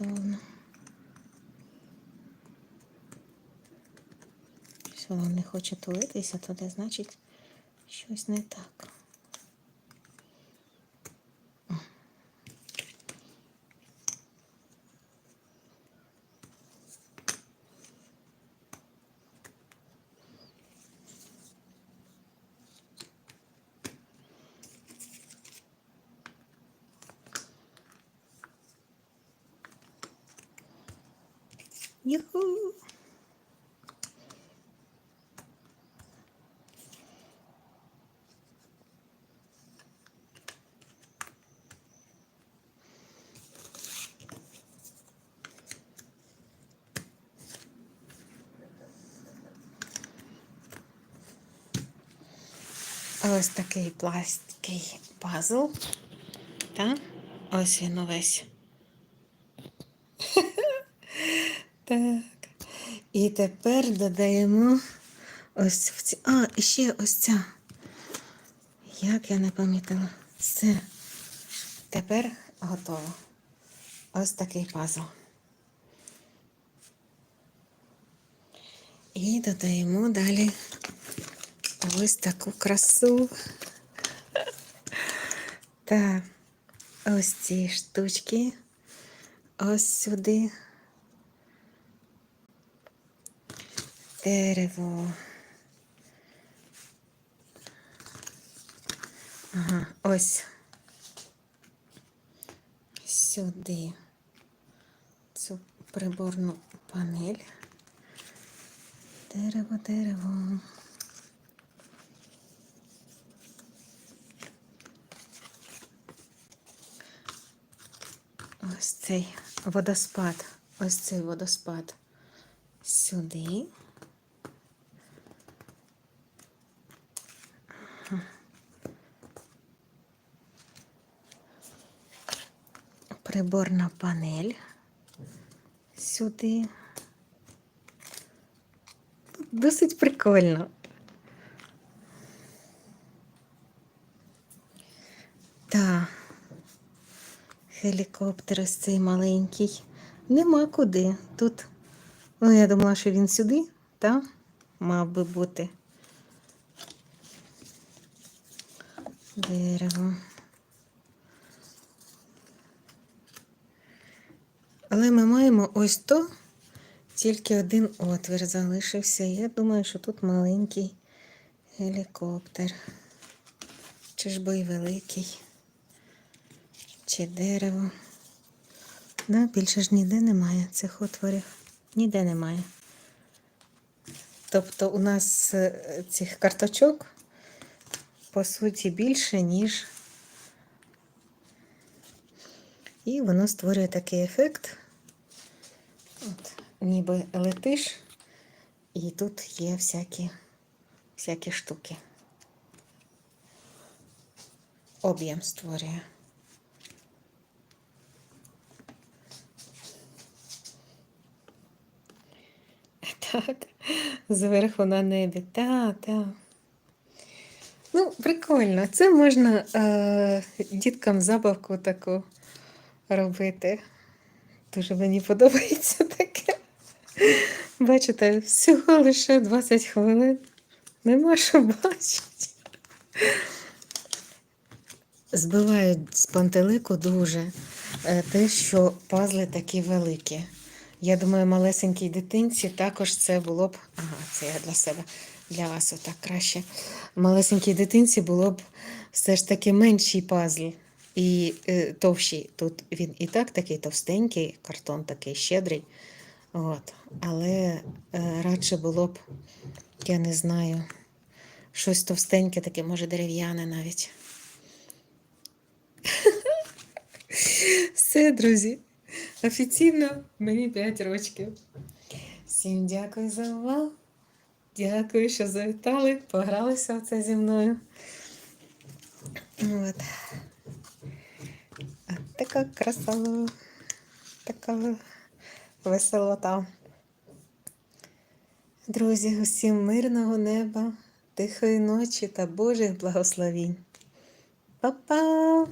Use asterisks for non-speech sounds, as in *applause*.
Воно. Якщо воно не хоче тулитися туди, значить щось не так. Юху! Ось такий пластикий пазл. Так? Ось він увесь. Так. І тепер додаємо ось в ці. А, і ще ось ця. Як я не пам'ятала. Все. Тепер готово. Ось такий пазл. І додаємо далі ось таку красу. Так, ось ці штучки. Ось сюди. Дерево. Ага, ось сюди цю приборну панель. Дерево, дерево. Ось цей водоспад. Ось цей водоспад. Сюди. Приборна панель. Сюди. Досить прикольно. Так. Гелікоптер ось цей маленький. Нема куди. Тут, ну, я думала, що він сюди, так? Мав би бути. Дерево. Ось то, тільки один отвір залишився. Я думаю, що тут маленький гелікоптер. Чи ж бо й великий, чи дерево. Да, більше ж ніде немає цих отворів. Ніде немає. Тобто у нас е, цих карточок, по суті, більше, ніж. І воно створює такий ефект. От, ніби летиш, і тут є всякі, всякі штуки. Об'єм створює. Так, зверху на небі. Так, так. Ну, прикольно. Це можна е, діткам забавку таку робити. Дуже мені подобається. Бачите, всього лише 20 хвилин. Нема що бачити. Збивають з пантелику дуже е, те, що пазли такі великі. Я думаю, малесенькій дитинці також це було б. Ага, це я для себе, для вас отак краще. Малесенькій дитинці було б все ж таки менший пазл і е, товщий. Тут він і так такий товстенький, картон такий щедрий. От. Але е, радше було б, я не знаю, щось товстеньке, таке, може, дерев'яне навіть. *laughs* Все, друзі. Офіційно мені 5 років. Всім дякую за увагу. Дякую, що завітали, погралися в це зі мною. От. От така краса, така веселота. Друзі, усім мирного неба, тихої ночі та Божих благословінь. Па-па!